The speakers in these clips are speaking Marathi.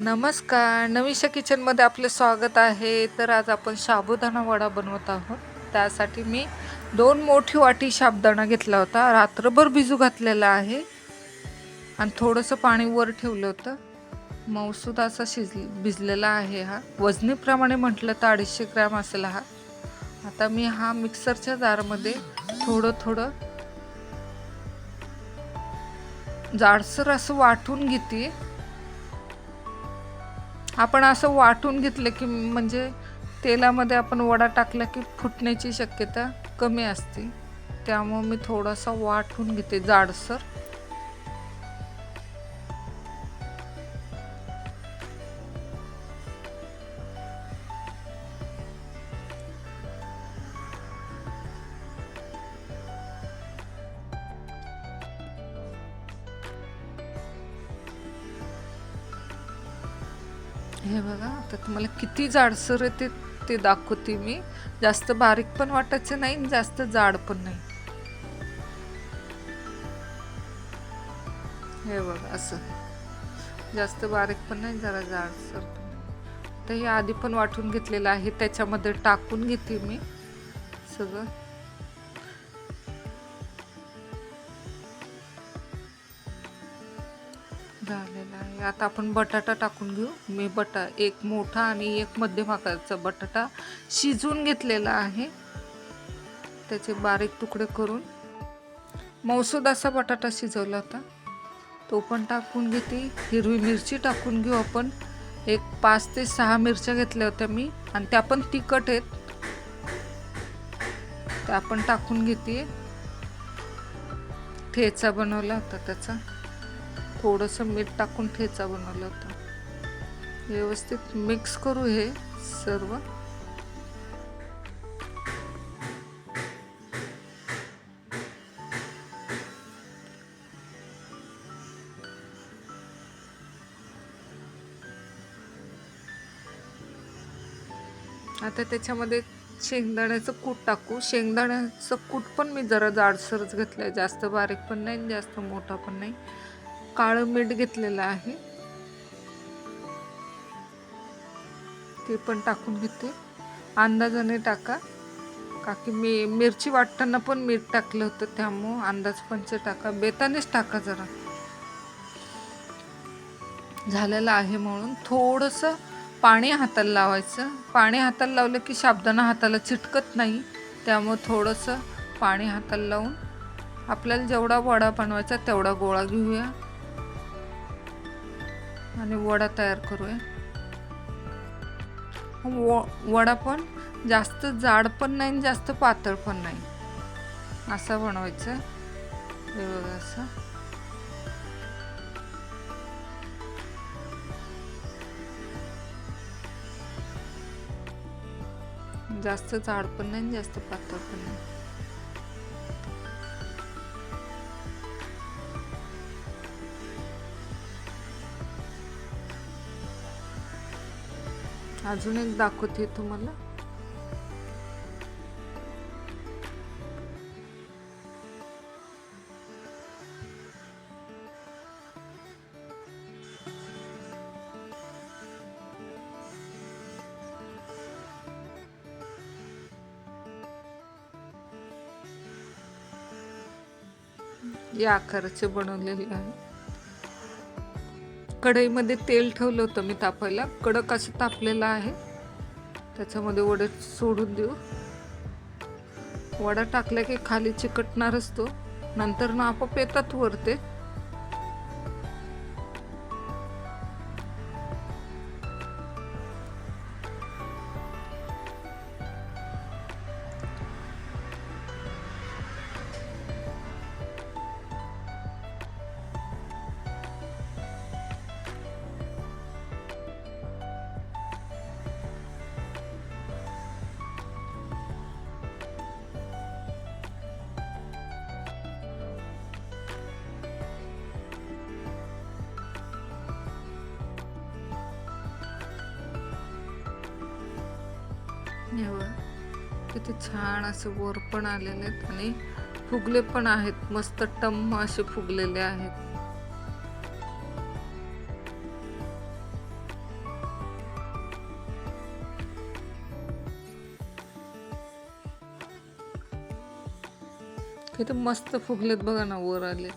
नमस्कार. नवीशा किचनमध्ये आपले स्वागत आहे. तर आज आपण साबुदाणा वडा बनवत आहोत. त्यासाठी मी दोन मोठी वाटी साबुदाणा घेतला होता. रात्रभर भिजू घातलेला आहे. आणि थोडंसं पाणी वर ठेवलं होतं. मौसूद असा शिज भिजलेला आहे हा. वजनीप्रमाणे म्हटलं तर अडीचशे ग्रॅम असेल हा. आता मी हा मिक्सरच्या जारमध्ये थोडं थोडं जाडसर असं वाटून घेते. आपण असं वाटून घेतलं की म्हणजे तेलामध्ये आपण वडा टाकला की फुटण्याची शक्यता कमी असते. त्यामुळं मी थोडासा वाटून घेते जाडसर. हे बघा आता तुम्हाला किती जाडसर आहे ते ते दाखवते मी. जास्त बारीक पण वाटायचं नाही जास्त जाड पण नाही. हे बघा असं. जास्त बारीक पण नाही जरा जाडसर पण तर हे आधी पण वाटून घेतलेलं आहे त्याच्यामध्ये टाकून घेते मी सगळं. झालेला आहे. आता आपण बटाटा टाकून घेऊ. मी बटा एक मोठा आणि एक मध्यम आकाराचा बटाटा शिजवून घेतलेला आहे. त्याचे बारीक तुकडे करून. मौसूद असा बटाटा शिजवला होता. तो पण टाकून घेते. हिरवी मिरची टाकून घेऊ आपण. एक पाच ते सहा मिरच्या घेतल्या होत्या मी. आणि त्या पण तिखट आहेत. त्या पण टाकून घेते. ठेचा बनवला होता त्याचा. थोडंसं मीठ टाकून ठेचा बनवला होता. व्यवस्थित मिक्स करू हे सर्व. आता त्याच्यामध्ये शेंगदाण्याचं कूट टाकू. शेंगदाण्याचं कूट पण मी जरा जाडसरच घेतलं आहे जास्त बारीक पण नाही जास्त मोठा पण नाही. काळं मीठ घेतलेलं आहे. ते पण टाकून घेते. अंदाजाने टाका. का की मी मिरची वाटताना पण मीठ टाकलं होतं त्यामुळं अंदाज पंच टाका. बेतानेच टाका जरा. झालेलं आहे म्हणून थोडंसं पाणी हाताला लावायचं. पाणी हाताला लावलं की शाबदाना हाताला चिटकत नाही. त्यामुळं थोडंसं पाणी हाताला लावून आपल्याला जेवढा वडा बनवायचा तेवढा गोळा घेऊया. आणि वडा तयार करूया. व वडा पण जास्त जाड पण नाही आणि जास्त पातळ पण नाही. असा बनवायचा. असं. जास्त जाड पण नाही जास्त पातळ पण नाही. अजून एक दाखवते तुम्हाला. या आकाराचे बनवलेले आहे. कढईमध्ये तेल ठेवलं होतं मी तापायला. कडक असं तापलेलं आहे. त्याच्यामध्ये वडे सोडून देऊ. वडा टाकला की खाली चिकटणार असतो नंतर ना आपोआप येतात वरते. किती छान असं वर पण आलेले आहेत आणि फुगले पण आहेत. मस्त टम्म असे फुगलेले आहेत. किती मस्त फुगलेत बघा ना वर आले.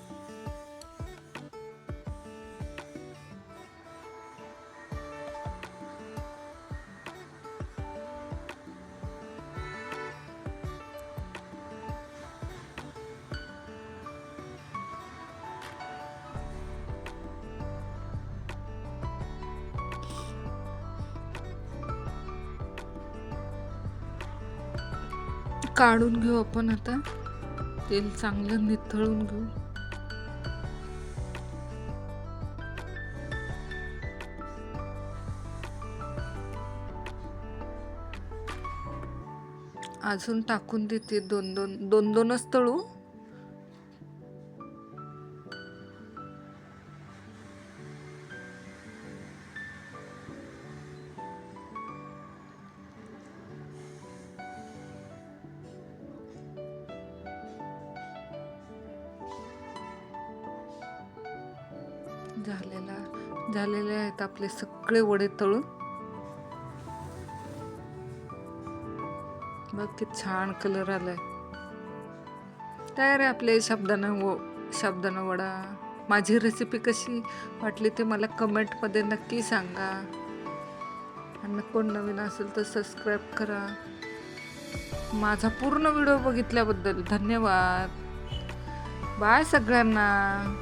काढून घेऊ आपण आता. तेल चांगलं निथळून घेऊ. अजून टाकून देते दोन दोन दोन दोनच तळू. झालेला झालेले आहेत आपले सगळे वडे तळून. बघ किती छान कलर आलाय. तयार आहे आपले शब्दानं व शब्दानं वडा. माझी रेसिपी कशी वाटली ते मला कमेंटमध्ये नक्की सांगा. आणि कोण नवीन असेल तर सबस्क्राईब करा. माझा पूर्ण व्हिडिओ बघितल्याबद्दल धन्यवाद. बाय सगळ्यांना.